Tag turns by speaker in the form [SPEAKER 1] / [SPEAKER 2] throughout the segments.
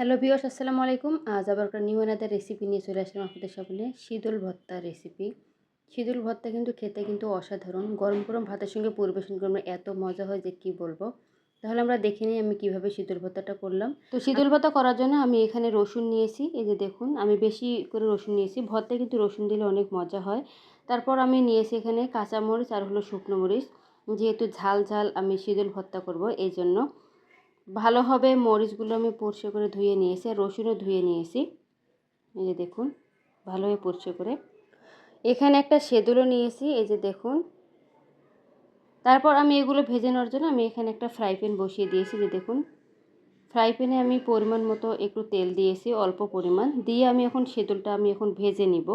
[SPEAKER 1] Hello viewers আসসালামু আলাইকুম। আজ আবার একটা নিউ এনাদের রেসিপি নিয়ে চলে আসলাম আপনাদের সামনে শীতল ভর্তা রেসিপি শীতল ভর্তা কিন্তু খেতে কিন্তু অসাধারণ। গরম গরম ভাতের সঙ্গে পরিবেশন করলে এত মজা হয় যে কি বলব। তাহলে আমরা দেখে নিই আমি কীভাবে শীতল ভর্তাটা করলাম। তো শীতল ভর্তা করার জন্য আমি এখানে রসুন নিয়েছি এই যে দেখুন আমি বেশি করে রসুন নিয়েছি। ভর্তায় কিন্তু রসুন দিলে অনেক মজা হয়। তারপর আমি নিয়েছি এখানে কাঁচামরিচ আর হলো শুকনো মরিচ। যেহেতু ঝাল ঝাল আমি শীতল ভর্তা করব এই জন্য। ভালোভাবে মরিচগুলো আমি পরিষ্কার করে ধুয়ে নিয়েছি রসুনও ধুয়ে নিয়েছি। এই যে দেখুন ভালোভাবে পরিষ্কার করে। এখানে একটা সেদুলো নিয়েছি, এই যে দেখুন। তারপর আমি এগুলো ভেজে নেওয়ার জন্য আমি এখানে একটা ফ্রাই প্যান বসিয়ে দিয়েছি যে দেখুন। ফ্রাই প্যানে আমি পরিমাণ মতো একটু তেল দিয়েছি, অল্প পরিমাণ। দিয়ে আমি এখন সেদুলটা আমি এখন ভেজে নিব।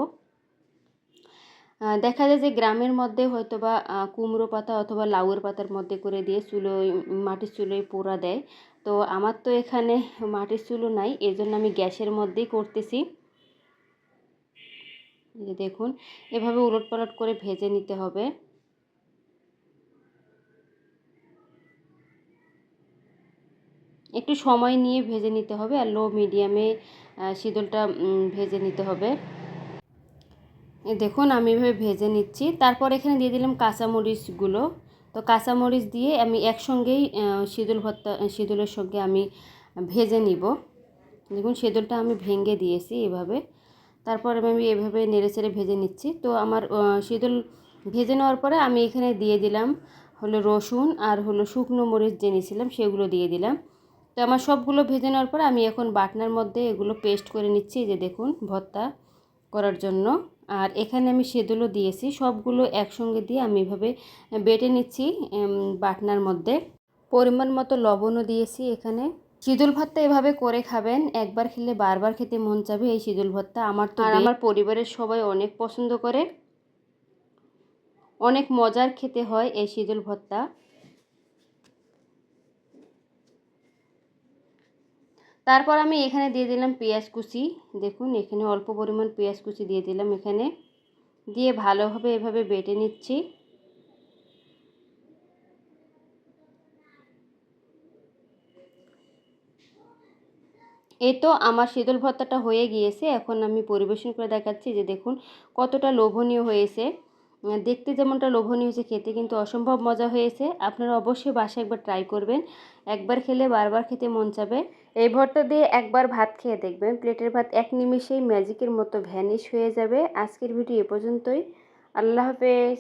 [SPEAKER 1] দেখা যায় যে গ্রামের মধ্যে হয়তো বা কুমড়ো পাতা অথবা লাউয়ের পাতার মধ্যে করে দিয়ে চুলোয়, মাটির চুলোয় পোড়া দেয়। তো আমার তো এখানে মাটির চুলো নাই, এজন্য আমি গ্যাসের মধ্যেই করতেছি। যে দেখুন, এভাবে উলট পালট করে ভেজে নিতে হবে। একটু সময় নিয়ে ভেজে নিতে হবে আর লো মিডিয়ামে শীতলটা ভেজে নিতে হবে। দেখুন, আমি এভাবে ভেজে নিচ্ছি। তারপর এখানে দিয়ে দিলাম কাঁচামরিচগুলো। তো কাঁচামরিচ দিয়ে আমি একসঙ্গেই সিঁদুল ভর্তা সিঁদুলের সঙ্গে আমি ভেজে নিব। দেখুন সেদুলটা আমি ভেঙে দিয়েছি এভাবে। তারপর আমি এভাবে নেড়ে চেড়ে ভেজে নিচ্ছি। তো আমার সিঁদুল ভেজে নেওয়ার পরে আমি এখানে দিয়ে দিলাম হলো রসুন আর হলো শুকনো মরিচ জেনেছিলাম সেগুলো দিয়ে দিলাম। তো আমার সবগুলো ভেজে নেওয়ার পরে আমি এখন বাটনার মধ্যে এগুলো পেস্ট করে নিচ্ছি। যে দেখুন, ভর্তা। করার জন্য। আর এখানে আমি সেদুলো দিয়েছি। সবগুলো একসঙ্গে দিয়ে আমি এভাবে বেটে নিচ্ছি বাটনার মধ্যে। পরিমাণ মতো লবণও দিয়েছি এখানে। সিঁদুল ভর্তা এভাবে করে খাবেন। একবার খেলে বারবার খেতে মন চাবে এই সিঁদুল ভর্তা আমার তো আমার পরিবারের সবাই অনেক পছন্দ করে। অনেক মজার খেতে হয় এই সিঁদুল ভর্তা তারপর আমি এখানে দিয়ে দিলাম পেঁয়াজ কুচি। দেখুন, এখানে অল্প পরিমাণ পেঁয়াজ কুচি দিয়ে দিলাম এখানে। দিয়ে ভালোভাবে এভাবে বেটে নিচ্ছি। এ তো আমার শীতল ভর্তাটা হয়ে গিয়েছে। এখন আমি পরিবেশন করে দেখাচ্ছি যে দেখুন কতটা লোভনীয় হয়েছে। দেখতে যেমনটা লোভনীয় হয়েছে খেতে কিন্তু অসম্ভব মজা হয়েছে। আপনারা অবশ্যই বাসায় একবার ট্রাই করবেন। একবার খেলে বারবার খেতে মন চাবে। এই ভর্তা দিয়ে একবার ভাত খেয়ে দেখবেন। প্লেটের ভাত এক নিমিষেই ম্যাজিকের মতো ভ্যানিশ হয়ে যাবে। আজকের ভিডিও এ পর্যন্তই। আল্লাহ হাফেজ।